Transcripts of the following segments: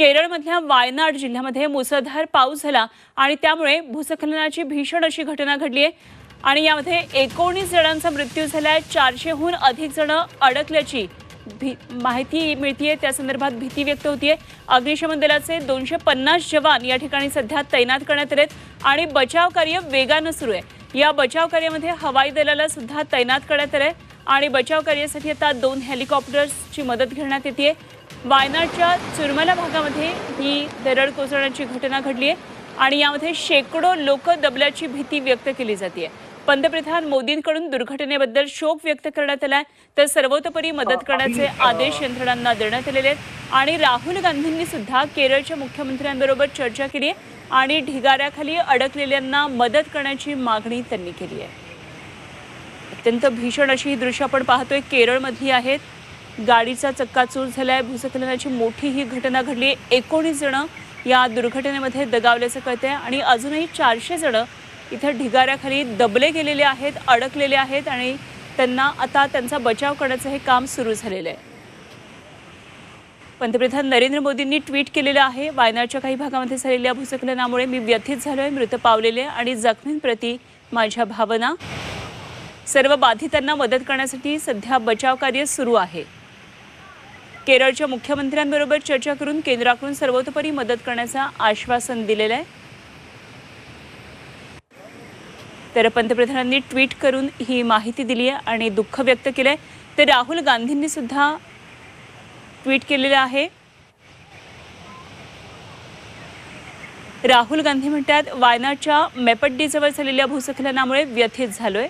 केरळमधल्या वायनाड जिल्ह्यामध्ये मुसळधार पाऊस झाला आणि त्यामुळे भूस्खलनाची भीषण अशी घटना घडली आहे. आणि यामध्ये एकोणीस जणांचा मृत्यू झालाय चारशेहून अधिक जण अडकल्याची भी माहिती मिळतीये. त्या संदर्भात भीती व्यक्त होतीये. अग्निशमन दलाचे दोनशे पन्नास जवान या ठिकाणी सध्या तैनात करण्यात आलेत आणि बचाव कार्य वेगानं सुरू आहे. या बचाव कार्यामध्ये हवाई दलाला सुद्धा तैनात करण्यात आलंय आणि बचाव कार्यासाठी आता दोन हेलिकॉप्टर्सची मदत घेण्यात येते वायनाडच्या चुरमला भागामध्ये ही दरड कोसळण्याची घटना घडली आहे आणि यामध्ये शेकडो लोक दबल्याची भीती व्यक्त केली जाते. पंतप्रधान मोदींकडून दुर्घटनेबद्दल शोक व्यक्त करण्यात आलाय. तर सर्वतोपरी मदत करण्याचे आदेश यंत्रणांना देण्यात आलेले आहेत. आणि राहुल गांधींनी सुद्धा केरळच्या मुख्यमंत्र्यांबरोबर चर्चा केली आहे आणि ढिगाऱ्याखाली अडकलेल्यांना मदत करण्याची मागणी त्यांनी केली आहे. अत्यंत भीषण अशी ही दृश्य आपण पाहतोय. केरळमधली आहेत गाडीचा चक्काचूर झालाय. भूस्खलनाची मोठी ही घटना घडली. एकोणीस जण या दुर्घटनेमध्ये दगावल्याचं कळतंय आणि अजूनही चारशे जण इथं ढिगाऱ्याखाली दबले गेलेले आहेत अडकलेले आहेत आणि त्यांना आता त्यांचा बचाव करण्याचं हे काम सुरू झालेलं आहे पंतप्रधान नरेंद्र मोदींनी ट्विट केलेलं आहे वायनाडच्या काही भागामध्ये झालेल्या भूस्खलनामुळे मी व्यथित झालोय मृत पावलेले आणि जखमींप्रती माझ्या भावना. सर्व बाधितांना मदत करण्यासाठी सध्या बचाव कार्य सुरू आहे. केरळच्या मुख्यमंत्र्यांबरोबर चर्चा करून केंद्राकडून सर्वतोपरी मदत करण्याचं आश्वासन दिलेलं आहे. तर पंतप्रधानांनी ट्विट करून ही माहिती दिली आहे आणि दुःख व्यक्त केलं आहे तर राहुल गांधींनी सुद्धा ट्विट केलेलं आहे. राहुल गांधी म्हणतात वायनाडच्या मेपड्डीजवळ झालेल्या भूस्खलनामुळे व्यथित झालोय.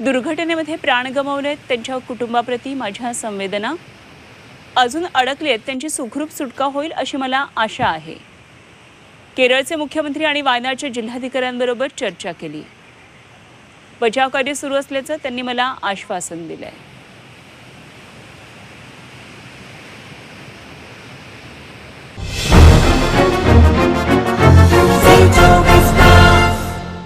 दुर्घटनेमध्ये प्राण गमावले त्यांच्या कुटुंबाप्रती माझ्या संवेदना अजून अडकले आहेत त्यांची सुखरूप सुटका होईल अशी मला आशा आहे. केरळचे मुख्यमंत्री आणि वायनाडच्या जिल्हाधिकाऱ्यांबरोबर चर्चा केली. बचाव कार्य सुरू असल्याचं त्यांनी मला आश्वासन दिलं आहे